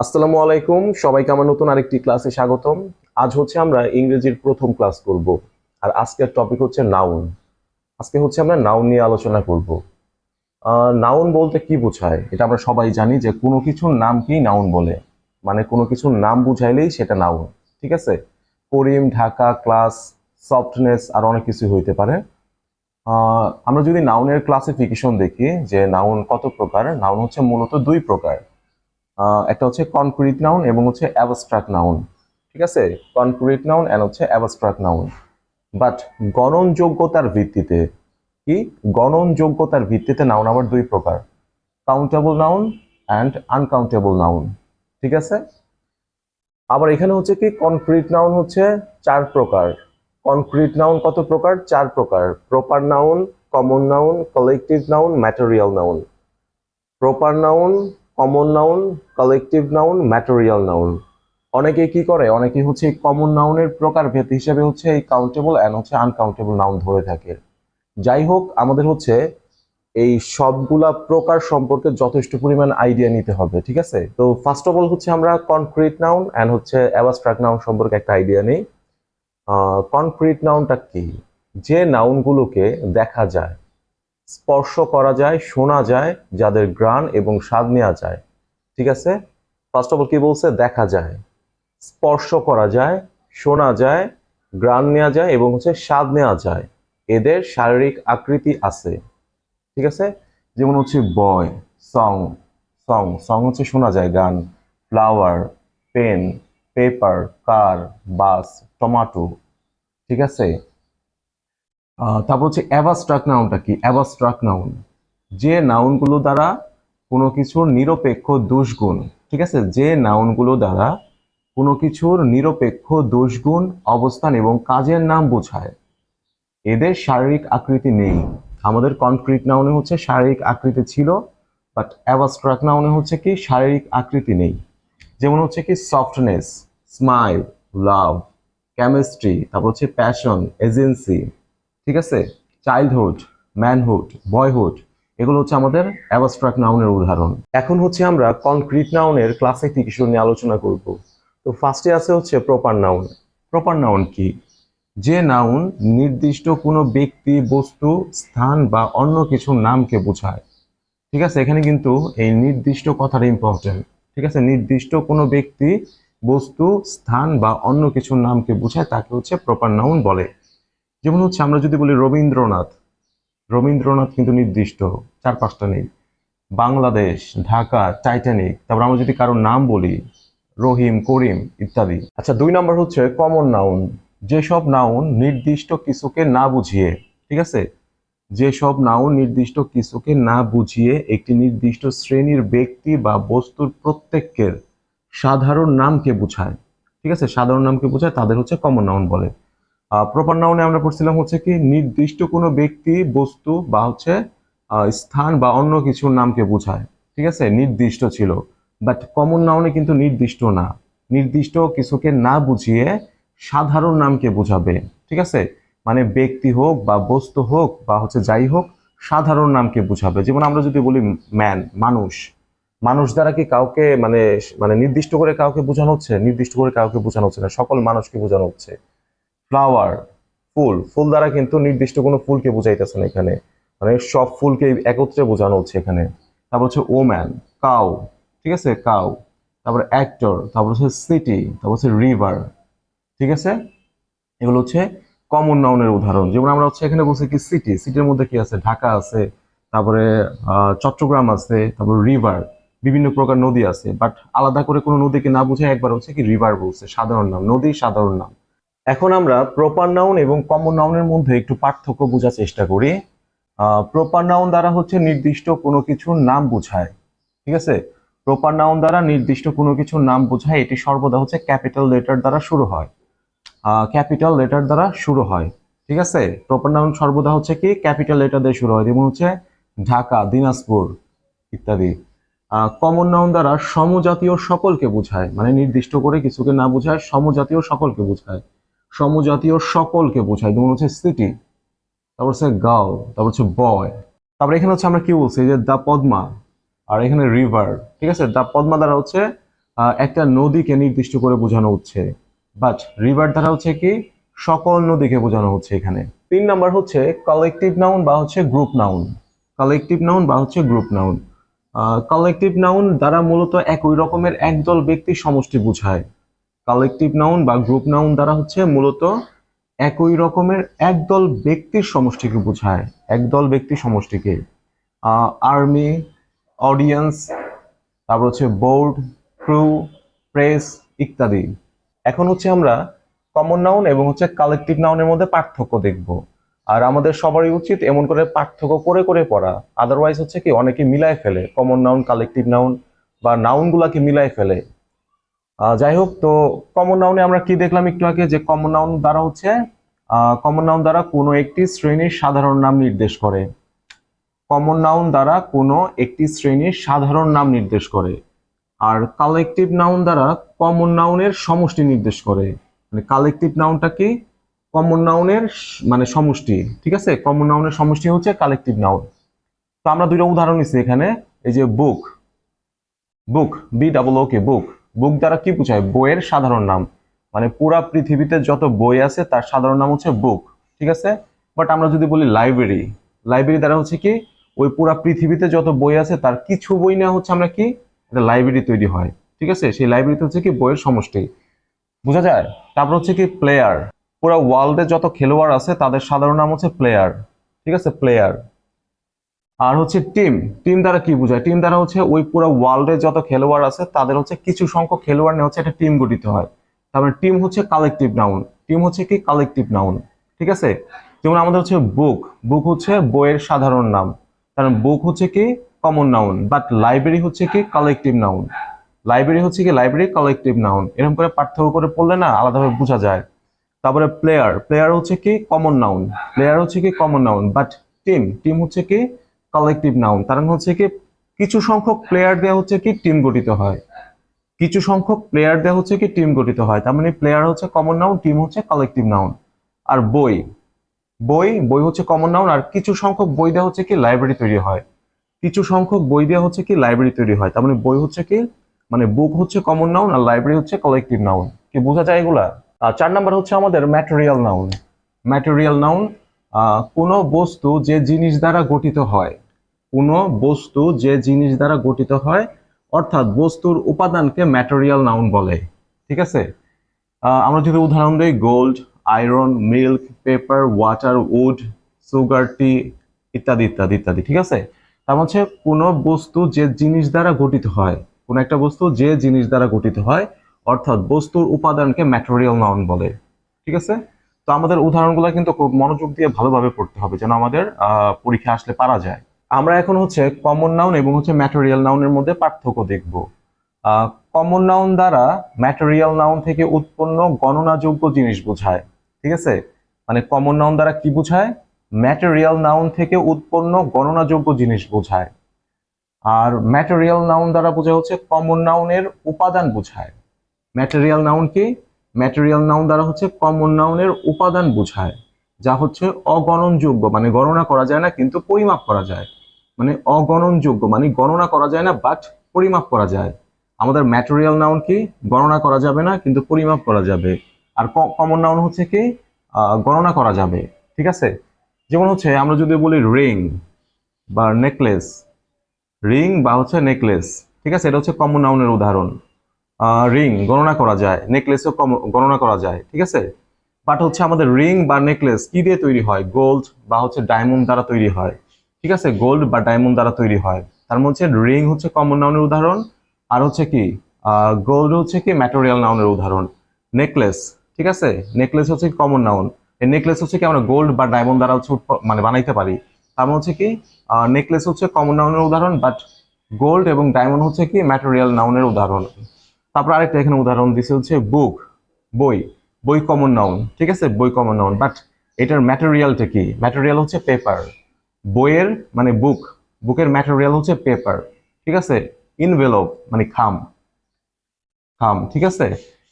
আসসালামু আলাইকুম। সবাইকে আমার নতুন আরেকটি ক্লাসে স্বাগতম। আজ হচ্ছে আমরা ইংরেজির প্রথম ক্লাস করব। আর আজকের টপিক হচ্ছে নাউন আজকে হচ্ছে আমরা নাউন নিয়ে আলোচনা করব। নাউন বলতে কি বোঝায়? এটা আমরা সবাই জানি যে কোনো কিছুর নামকেই নাউন বলে। মানে কোনো কিছুর নাম বুঝাইলেই সেটা নাউন ঠিক আছে? করিম, ঢাকা ক্লাস সফটনেস আর অনেক কিছু হইতে পারে। আমরা যদি নাউনের ক্লাসিফিকেশন দেখি যে নাউন কত প্রকার নাউন হচ্ছে মূলত দুই প্রকার। একটা হচ্ছে কনক্রিট নাউন এবং হচ্ছে অ্যাবস্ট্রাক্ট নাউন ঠিক আছে? কনক্রিট নাউন অ্যান্ড হচ্ছে অ্যাবস্ট্রাক্ট নাউন বাট গণনযোগ্যতার ভিত্তিতে, কি? গণনযোগ্যতার ভিত্তিতে নাউন আবার দুই প্রকার। Countable noun and uncountable noun ঠিক আছে? আবার এখানে হচ্ছে কি? কনক্রিট নাউন হচ্ছে চার প্রকার। কনক্রিট নাউন কত প্রকার? চার প্রকার। Proper noun common noun collective noun material noun proper noun common noun collective noun material noun অনেকে কি করে? অনেকে হচ্ছে কমন নাউনের প্রকারভেদ হিসেবে হচ্ছে এই কাউন্টেবল অ্যান্ড হচ্ছে আনকাউন্টেবল নাউন ধরে থাকে। যাই হোক, আমাদের হচ্ছে এই সবগুলা প্রকার সম্পর্কে যথেষ্ট পরিমাণ আইডিয়া নিতে হবে, ঠিক আছে? তো ফার্স্ট অফ অল হচ্ছে আমরা কনক্রিট নাউন অ্যান্ড হচ্ছে অ্যাবস্ট্রাক্ট নাউন সম্পর্কে একটা আইডিয়া নেই। কনক্রিট নাউনটা কি? যে নাউনগুলোকে দেখা যায় স্পর্শ করা যায়, শোনা যায়, যাদের গ্রাণ এবং স্বাদ নেওয়া যায়। ঠিক আছে? ফার্স্ট অফ অল কি বলছে? দেখা যায়। স্পর্শ করা যায়, শোনা যায়, গ্রাণ নেওয়া যায় এবং হচ্ছে স্বাদ নেওয়া যায়। এদের শারীরিক আকৃতি আছে। ঠিক আছে? যেমন হচ্ছে বয় সং সং সং হচ্ছে শোনা যায়, গান। Flower pen paper car bus tomato ঠিক আছে? তারপর হচ্ছে অ্যাবাস্ট্রাক নাউনটা কি? অ্যাবাস্ট্রাক নাউন যে নাউনগুলো দ্বারা কোনো কিছুর নিরপেক্ষ দোষগুণ, ঠিক আছে? যে নাউনগুলো দ্বারা কোনো কিছুর নিরপেক্ষ দোষগুণ অবস্থান এবং কাজের নাম বোঝায়, এদের শারীরিক আকৃতি নেই। আমাদের কনক্রিট নাউনে হচ্ছে শারীরিক আকৃতি ছিল বাট অ্যাবাস্ট্রাক নাউনে হচ্ছে কি? শারীরিক আকৃতি নেই। যেমন হচ্ছে কি? সফটনেস স্মাইল লাভ কেমিস্ট্রি তারপর হচ্ছে প্যাশন এজেন্সি ঠিক আছে? চাইল্ডহুড ম্যানহুড বয়হুড এগুলো হচ্ছে আমাদের অ্যাবস্ট্রাক্ট নাউনের উদাহরণ। এখন হচ্ছে আমরা কনক্রিট নাউনের ক্লাসিফিকেশন নিয়ে আলোচনা করব। তো ফার্স্টে আছে হচ্ছে প্রপার নাউন প্রপার নাউন কি? যে নাউন নির্দিষ্ট কোনো ব্যক্তি, বস্তু, স্থান বা অন্য কিছুর নামকে বোঝায়। ঠিক আছে? এখানে কিন্তু এই নির্দিষ্ট কথাটা ইম্পর্টেন্ট ঠিক আছে? নির্দিষ্ট কোনো ব্যক্তি, বস্তু, স্থান বা অন্য কিছুর নামকে বোঝায়, তাকে হচ্ছে প্রপার নাউন বলে। যেমন হচ্ছে আমরা যদি বলি রবীন্দ্রনাথ রবীন্দ্রনাথ কিন্তু নির্দিষ্ট চার পাঁচটা নেই। বাংলাদেশ, ঢাকা, টাইটানিক, তারপর আমরা যদি কারোর নাম বলি, রহিম, করিম ইত্যাদি। আচ্ছা দুই নম্বর হচ্ছে কমন নাউন যেসব নাউন নির্দিষ্ট কিছুকে না বুঝিয়ে, ঠিক আছে? যেসব নাউন নির্দিষ্ট কিছুকে না বুঝিয়ে একটি নির্দিষ্ট শ্রেণির ব্যক্তি বা বস্তুর প্রত্যেকের সাধারণ নামকে বোঝায়, ঠিক আছে? সাধারণ নামকে বোঝায়, তাদের হচ্ছে কমন নাউন বলে। প্রপার নাউনে আমরা পড়ছিলাম হচ্ছে কি, নির্দিষ্ট কোনো ব্যক্তি, বস্তু বা হচ্ছে স্থান বা অন্য কিছুর নামকে বোঝায়। ঠিক আছে? নির্দিষ্ট ছিল। বাট কমন নাউনে কিন্তু নির্দিষ্ট না। নির্দিষ্ট কিছুকে না বুঝিয়ে সাধারণ নামকে বোঝাবে। ঠিক আছে? মানে ব্যক্তি হোক বা বস্তু হোক বা হচ্ছে যাই হোক, সাধারণ নামকে বোঝাবে। যেমন আমরা যদি বলি ম্যান মানুষ। মানুষ দ্বারা কি কাউকে মানে মানে নির্দিষ্ট করে কাউকে বোঝানো হচ্ছে? নির্দিষ্ট করে কাউকে বোঝানো হচ্ছে না। সকল মানুষকে বোঝানো হচ্ছে। ফ্লাওয়ার, ফুল ফুল দ্বারা কিন্তু নির্দিষ্ট কোনো ফুলকে বোঝাইতেছে না এখানে। মানে সব ফুলকে একত্রে বোঝানো হচ্ছে এখানে। তারপর হচ্ছে ওম্যান কাউ ঠিক আছে? কাউ তারপর অ্যাক্টর তারপর হচ্ছে সিটি তারপর হচ্ছে রিভার ঠিক আছে? এগুলো হচ্ছে কমন নাউনের উদাহরণ। যেমন আমরা হচ্ছে এখানে বলছি কি সিটি সিটির মধ্যে কি আছে? ঢাকা আছে, তারপরে চট্টগ্রাম আছে, তারপর রিভার বিভিন্ন প্রকার নদী আছে। বাট আলাদা করে কোনো নদীকে না বুঝে একবার হচ্ছে কি রিভার বলছে, সাধারণ নাম নদী সাধারণ নাম। এখন আমরা প্রপার নাউন এবং কমন নাউনের মধ্যে একটু পার্থক্য বোঝার চেষ্টা করি। প্রপার নাউন দ্বারা হচ্ছে নির্দিষ্ট কোনো কিছুর নাম বোঝায়, ঠিক আছে? প্রপার নাউন দ্বারা নির্দিষ্ট কোনো কিছুর নাম বোঝায়, এটি সর্বদা হচ্ছে ক্যাপিটাল লেটার দ্বারা শুরু হয়। ক্যাপিটাল লেটার দ্বারা শুরু হয়, ঠিক আছে? প্রপার নাউন সর্বদা হচ্ছে কি? ক্যাপিটাল লেটার দিয়ে শুরু হয়, যেমন হচ্ছে ঢাকা, দিনাজপুর ইত্যাদি। কমন নাউন দ্বারা সমজাতীয় সকলকে বোঝায় মানে নির্দিষ্ট করে কিছুকে না বোঝায়, সমজাতীয় সকলকে বোঝায়। সমজাতীয় সকলকে বোঝায়। যেমন হচ্ছে সিটি তারপর হচ্ছে গার্ল তারপর হচ্ছে বয় তারপর এখানে হচ্ছে আমরা কি বলছি? যে দ্য পদ্মা আর এখানে রিভার ঠিক আছে? দ্য পদ্মা দ্বারা হচ্ছে একটা নদীকে নির্দিষ্ট করে বোঝানো হচ্ছে। বাট রিভার দ্বারা হচ্ছে কি? সকল নদীকে বোঝানো হচ্ছে এখানে। তিন নাম্বার হচ্ছে কালেকটিভ নাউন বা হচ্ছে গ্রুপ নাউন কালেকটিভ নাউন বা হচ্ছে গ্রুপ নাউন কালেকটিভ নাউন দ্বারা মূলত একই রকমের একদল ব্যক্তির সমষ্টি বোঝায়। কালেকটিভ নাউন বা গ্রুপ নাউন দ্বারা হচ্ছে মূলত একই রকমের একদল ব্যক্তির সমষ্টিকে বোঝায়, একদল ব্যক্তির সমষ্টিকে। আর্মি অডিয়েন্স তারপর হচ্ছে বোর্ড ক্রু প্রেস ইত্যাদি। এখন হচ্ছে আমরা কমন নাউন এবং হচ্ছে কালেকটিভ নাউনের মধ্যে পার্থক্য দেখব। আর আমাদের সবারই উচিত এমন করে পার্থক্য করে করে পড়া। আদারওয়াইজ হচ্ছে কি, অনেকে মিলায় ফেলে। কমন নাউন কালেকটিভ নাউন বা নাউনগুলাকে মিলায় ফেলে। যাই হোক, তো কমন নাউনে আমরা কি দেখলাম একটু আগে? যে কমন নাউন দ্বারা হচ্ছে কমন নাউন দ্বারা কোনো একটি শ্রেণির সাধারণ নাম নির্দেশ করে। কমন নাউন দ্বারা কোনো একটি শ্রেণির সাধারণ নাম নির্দেশ করে। আর কালেকটিভ নাউন দ্বারা কমন নাউনের সমষ্টি নির্দেশ করে। মানে কালেকটিভ নাউনটা কি? কমন নাউনের মানে সমষ্টি, ঠিক আছে? কমন নাউনের সমষ্টি হচ্ছে কালেকটিভ নাউন তো আমরা দুইটা উদাহরণ নিচ্ছি এখানে। এই যে বুক বুক বি ডাবল ওকে বুক বুক দ্বারা কি বোঝায়? বইয়ের সাধারণ নাম। মানে পুরা পৃথিবীতে যত বই আছে, তার সাধারণ নাম হচ্ছে বুক, ঠিক আছে? বাট আমরা যদি বলি লাইব্রেরি লাইব্রেরি দ্বারা হচ্ছে কি? ওই পুরা পৃথিবীতে যত বই আছে, তার কিছু বই নেওয়া হচ্ছে আমরা কি? একটা লাইব্রেরি তৈরি হয়, ঠিক আছে? সেই লাইব্রেরিতে হচ্ছে কি? বইয়ের সমষ্টি। বোঝা যায়? তারপর হচ্ছে কি? প্লেয়ার পুরো ওয়ার্ল্ডে যত খেলোয়াড় আছে, তাদের সাধারণ নাম হচ্ছে প্লেয়ার ঠিক আছে? প্লেয়ার আর হচ্ছে টিম টিম দ্বারা কি বোঝায়? টিম দ্বারা হচ্ছে ওই পুরো ওয়ার্ল্ডে যত খেলোয়াড় আছে, তাদের হচ্ছে কিছু সংখ্যক খেলোয়াড় নিয়ে হচ্ছে একটা টিম গঠিত হয়। তারপরে টিম হচ্ছে কালেকটিভ নাউন টিম হচ্ছে কি? কালেকটিভ নাউন ঠিক আছে? যেমন আমাদের হচ্ছে বুক বুক হচ্ছে বইয়ের সাধারণ নাম। কারণ বুক হচ্ছে কি? কমন নাউন বাট লাইব্রেরি হচ্ছে কি? কালেকটিভ নাউন লাইব্রেরি হচ্ছে কি? লাইব্রেরি কালেকটিভ নাউন এরকম করে পার্থক্য করে পড়লে না আলাদাভাবে বোঝা যায়। তারপরে প্লেয়ার প্লেয়ার হচ্ছে কি? কমন নাউন প্লেয়ার হচ্ছে কি? Common noun but team team হচ্ছে কি? কালেকটিভ নাউন কারণ হচ্ছে কি কিছু সংখ্যক প্লেয়ার দেওয়া হচ্ছে কি টিম গঠিত হয়। কিছু সংখ্যক প্লেয়ার দেওয়া হচ্ছে কি টিম গঠিত হয়, তার মানে প্লেয়ার হচ্ছে কমন নাউন টিম হচ্ছে কালেকটিভ নাউন আর বই বই বই হচ্ছে কমন নাউন আর কিছু সংখ্যক বই দেওয়া হচ্ছে কি লাইব্রেরি তৈরি হয়। কিছু সংখ্যক বই দেওয়া হচ্ছে কি লাইব্রেরি তৈরি হয়, তার মানে বই হচ্ছে কি মানে বুক হচ্ছে কমন নাউন আর লাইব্রেরি হচ্ছে কালেকটিভ নাউন কি বোঝা যায় এগুলা? চার নাম্বার হচ্ছে আমাদের ম্যাটেরিয়াল নাউন ম্যাটেরিয়াল নাউন কোনো বস্তু যে জিনিস দ্বারা গঠিত হয় কোনো বস্তু যে জিনিস দ্বারা গঠিত হয়, অর্থাৎ বস্তুর উপাদানকে ম্যাটেরিয়াল নাউন বলে, ঠিক আছে? আমরা যদি উদাহরণ দিই gold iron milk paper water wood sugar tea ইত্যাদি ইত্যাদি ইত্যাদি, ঠিক আছে? তার মানে হচ্ছে কোনো বস্তু যে জিনিস দ্বারা গঠিত হয়, কোনো একটা বস্তু যে জিনিস দ্বারা গঠিত হয়, অর্থাৎ বস্তুর উপাদানকে ম্যাটেরিয়াল নাউন বলে, ঠিক আছে? তো আমাদের উদাহরণগুলো কিন্তু খুব মনোযোগ দিয়ে ভালোভাবে পড়তে হবে যেন আমাদের পরীক্ষা আসলে পারা যায়। আমরা এখন হচ্ছে কমন নাউন এবং হচ্ছে ম্যাটেরিয়াল নাউনের মধ্যে পার্থক্য দেখব। কমন নাউন দ্বারা ম্যাটেরিয়াল নাউন থেকে উৎপন্ন গণনাযোগ্য জিনিস বোঝায়, ঠিক আছে? মানে কমন নাউন দ্বারা কি বোঝায়? ম্যাটেরিয়াল নাউন থেকে উৎপন্ন গণনাযোগ্য জিনিস বোঝায়। আর ম্যাটেরিয়াল নাউন দ্বারা বোঝা হচ্ছে কমন নাউনের উপাদান বোঝায়। ম্যাটেরিয়াল নাউন কি? ম্যাটেরিয়াল নাউন দ্বারা হচ্ছে কমন নাউনের উপাদান বোঝায়। যা হচ্ছে অগণনযোগ্য। মানে গণনা করা যায় না, কিন্তু পরিমাপ করা যায়। মানে অগণনযোগ্য। মানে গণনা করা যায় না বাট পরিমাপ করা যায়। আমাদের ম্যাটেরিয়াল নাউন কি? গণনা করা যাবে না, কিন্তু পরিমাপ করা যাবে। আর কমন নাউন হচ্ছে কি? গণনা করা যাবে। ঠিক আছে? যেমন হচ্ছে, আমরা যদি বলি রিং বা নেকলেস রিং বা হচ্ছে নেকলেস ঠিক আছে? এটা হচ্ছে কমন নাউনের উদাহরণ। রিং গণনা করা যায়। নেকলেসও গণনা করা যায়। ঠিক আছে? বাট হচ্ছে আমাদের রিং বা নেকলেস কি দিয়ে তৈরি হয়? গোল্ড বা হচ্ছে ডায়মন্ড দ্বারা তৈরি হয়। ঠিক আছে? গোল্ড বা ডায়মন্ড দ্বারা তৈরি হয়। তার মধ্যে রিং হচ্ছে কমন নাউনের উদাহরণ। আর হচ্ছে কি? গোল্ড হচ্ছে কি ম্যাটেরিয়াল নাউনের উদাহরণ। নেকলেস ঠিক আছে? নেকলেস হচ্ছে কমন নাউন এই নেকলেস হচ্ছে কি আমরা গোল্ড বা ডায়মন্ড দ্বারা হচ্ছে মানে বানাইতে পারি। তার মানে হচ্ছে কি? নেকলেস হচ্ছে কমন নাউনের উদাহরণ বাট গোল্ড এবং ডায়মন্ড হচ্ছে কি ম্যাটেরিয়াল নাউনের উদাহরণ। তারপর আরেকটা এখানে উদাহরণ দিছে হচ্ছে বুক বই। বই কমন নাউন ঠিক আছে? বই কমন নাউন বাট এটার ম্যাটেরিয়ালটা কি? ম্যাটেরিয়াল হচ্ছে পেপার বইয়ের মানে বুক বুকের ম্যাটেরিয়াল হচ্ছে পেপার ঠিক আছে? ইনভেলপ মানে খাম খাম, ঠিক আছে?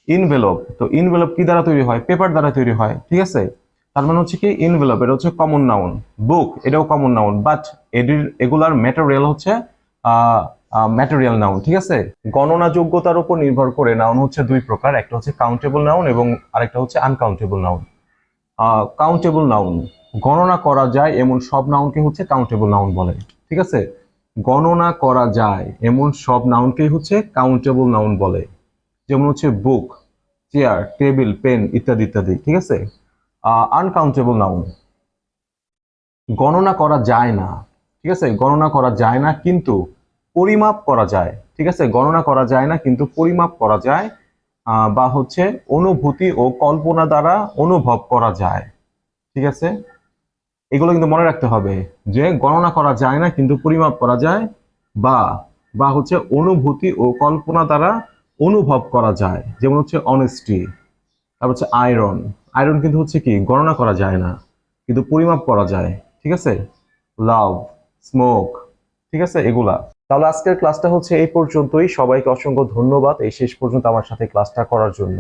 ইনভেলপ তো ইনভেলপ কি দ্বারা তৈরি হয়? পেপার দ্বারা তৈরি হয়, ঠিক আছে? তার মানে হচ্ছে কি? ইনভেলপ এটা হচ্ছে কমন নাউন বুক এটাও কমন নাউন বাট এটির এগুলার ম্যাটেরিয়াল হচ্ছে ম্যাটেরিয়াল নাউন ঠিক আছে? গণনা যোগ্যতার উপর নির্ভর করে নাউন হচ্ছে দুই প্রকার, একটা হচ্ছে কাউন্টেবল নাউন এবং আরেকটা হচ্ছে আনকাউন্টেবল নাউন কাউন্টেবল নাউন গণনা করা যায় এমন সব নাউনকে হচ্ছে কাউন্টেবল নাউন বলে, ঠিক আছে? গণনা করা যায় এমন সব নাউনকেই হচ্ছে কাউন্টেবল নাউন বলে, যেমন হচ্ছে বুক চেয়ার টেবিল পেন ইত্যাদি ইত্যাদি, ঠিক আছে? আনকাউন্টেবল নাউন গণনা করা যায় না, ঠিক আছে? গণনা করা যায় না, কিন্তু পরিমাপ করা যায়, ঠিক আছে? গণনা করা যায় না, কিন্তু পরিমাপ করা যায় বা হচ্ছে অনুভূতি ও কল্পনা দ্বারা অনুভব করা যায়, ঠিক আছে? এগুলো কিন্তু মনে রাখতে হবে যে গণনা করা যায় না, কিন্তু পরিমাপ করা যায়, বা বা হচ্ছে অনুভূতি ও কল্পনা দ্বারা অনুভব করা যায়, যেমন হচ্ছে অনেস্টি তারপর হচ্ছে আয়রন আয়রন কিন্তু হচ্ছে কি? গণনা করা যায় না, কিন্তু পরিমাপ করা যায়, ঠিক আছে? লাভ স্মোক ঠিক আছে? এগুলা। তাহলে আজকের ক্লাসটা হচ্ছে এই পর্যন্তই। সবাইকে অসংখ্য ধন্যবাদ। এই শেষ পর্যন্ত আমার সাথে ক্লাসটা করার জন্য।